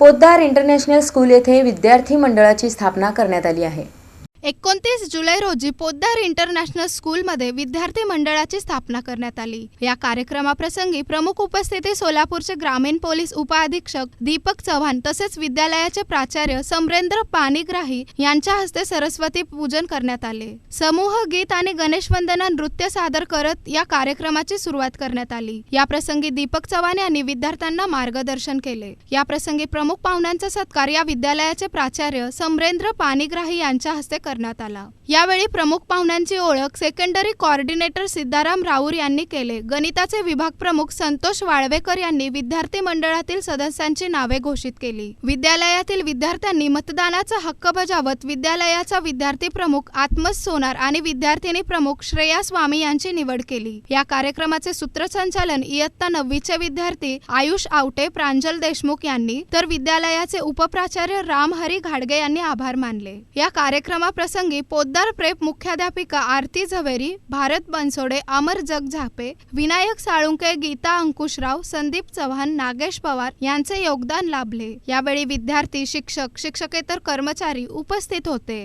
Poddar international school येथे विद्यार्थी मंडळाची स्थापना करण्यात आली आहे. एकोणतीस जुलै रोजी पोद्दार इंटरनॅशनल स्कूलमध्ये विद्यार्थी मंडळाची स्थापना करण्यात आली. या कार्यक्रमाप्रसंगी प्रमुख उपस्थिती सोलापूरचे ग्रामीण पोलीस उपअधीक्षक दीपक चव्हाण तसेच विद्यालयाचे प्राचार्य समरेंद्र पाणीग्राही यांच्या हस्ते सरस्वती पूजन करण्यात आले. समूह गीत आणि गणेश वंदना नृत्य सादर करत या कार्यक्रमाची सुरुवात करण्यात आली. या प्रसंगी दीपक चव्हाण यांनी विद्यार्थ्यांना मार्गदर्शन केले. या प्रसंगी प्रमुख पाहुण्यांचा सत्कार या विद्यालयाचे प्राचार्य समरेंद्र पाणीग्राही यांच्या हस्ते करण्यात आला. यावेळी प्रमुख पाहुण्यांची ओळख सेकंडरी कॉर्डिनेटर सिद्धाराम राऊर यांनी केले. गणिताचे विभाग प्रमुख संतोष वाळवेकर यांनी विद्यार्थी मंडळातील सदस्यांची नावे घोषित केली. विद्यालयातील विद्यार्थ्यांनी मतदानाचा हक्क बजावत विद्यालयाचा विद्यार्थी प्रमुख आत्मस सोनार आणि विद्यार्थिनी प्रमुख श्रेया स्वामी यांची निवड केली. या कार्यक्रमाचे सूत्रसंचालन इयत्ता नववीचे विद्यार्थी आयुष आवटे प्रांजल देशमुख यांनी तर विद्यालयाचे उपप्राचार्य रामहरी घाडगे यांनी आभार मानले. या कार्यक्रमाप्रसंगी पोद्दार प्रेप मुख्याध्यापिका आरती झवेरी भारत बनसोडे अमर जग झापे विनायक साळुंके गीता अंकुशराव संदीप चव्हाण नागेश पवार यांचे योगदान लाभले. यावेळी विद्यार्थी शिक्षक शिक्षकेतर कर्मचारी उपस्थित होते.